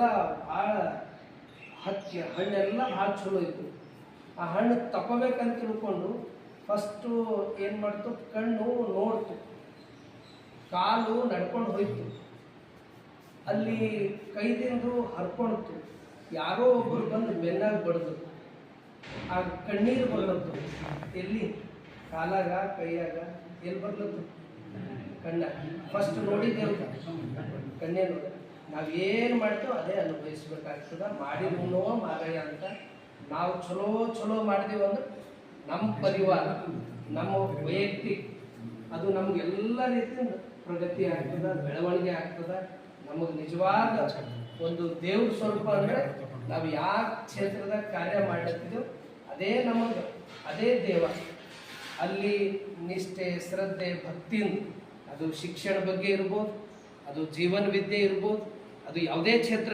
ಎಲ್ಲ ಭಾಳ ಹಚ್ಚಿ, ಹಣ್ಣೆಲ್ಲ ಭಾಳ ಚಲೋ ಇತ್ತು. ಆ ಹಣ್ಣು ತಗೋಬೇಕಂತ ತಿಳ್ಕೊಂಡು ಫಸ್ಟು ಏನು ಮಾಡ್ತು? ಕಣ್ಣು ನೋಡ್ತು. ಕಾಲು ನಡ್ಕೊಂಡು ಹೋಯ್ತು. ಅಲ್ಲಿ ಕೈದಿಂದು ಹರ್ಕೊಳ್ತು. ಯಾರೋ ಒಬ್ಬರು ಬಂದು ಬೆನ್ನಾಗ ಬಡ್ದು ಆ ಕಣ್ಣೀರು ಬರ್ಲತ್ತು. ಎಲ್ಲಿ? ಕಾಲಾಗ, ಕೈಯಾಗ? ಎಲ್ಲಿ ಬರ್ಲತ್ತು? ಕಣ್ಣ. ಫಸ್ಟ್ ನೋಡಿದ್ದೇವೆ ಕಣ್ಣೇ ನೋಡಿ ನಾವೇನು ಮಾಡ್ತೇವೆ ಅದೇ ಅನುಭವಿಸ್ಬೇಕಾಗ್ತದೆ. ಮಾಡಿದ್ನೋ ಮಾರಾಯ ಅಂತ ನಾವು ಚಲೋ ಚಲೋ ಮಾಡಿದೀವಿ ಅಂದ್ರೆ ನಮ್ಮ ಪರಿವಾರ, ನಮ್ಮ ವೈಯಕ್ತಿಕ, ಅದು ನಮಗೆಲ್ಲ ರೀತಿಯಿಂದ ಪ್ರಗತಿ ಆಗ್ತದ, ಬೆಳವಣಿಗೆ ಆಗ್ತದ. ನಮಗೆ ನಿಜವಾದ ಒಂದು ದೇವ್ರ ಸ್ವರೂಪ ಅಂದ್ರೆ ನಾವು ಯಾವ ಕ್ಷೇತ್ರದಾಗ ಕಾರ್ಯ ಮಾಡತ್ತಿದ್ದೇವೆ ಅದೇ ನಮಗೆ, ಅದೇ ದೇವ. ಅಲ್ಲಿ ನಿಷ್ಠೆ, ಶ್ರದ್ಧೆ, ಭಕ್ತಿಯಿಂದ ಅದು ಶಿಕ್ಷಣ ಬಗ್ಗೆ ಇರ್ಬೋದು, ಅದು ಜೀವನ ವಿದ್ಯೆ ಇರ್ಬೋದು ಅದು ಯಾವುದೇ ಕ್ಷೇತ್ರ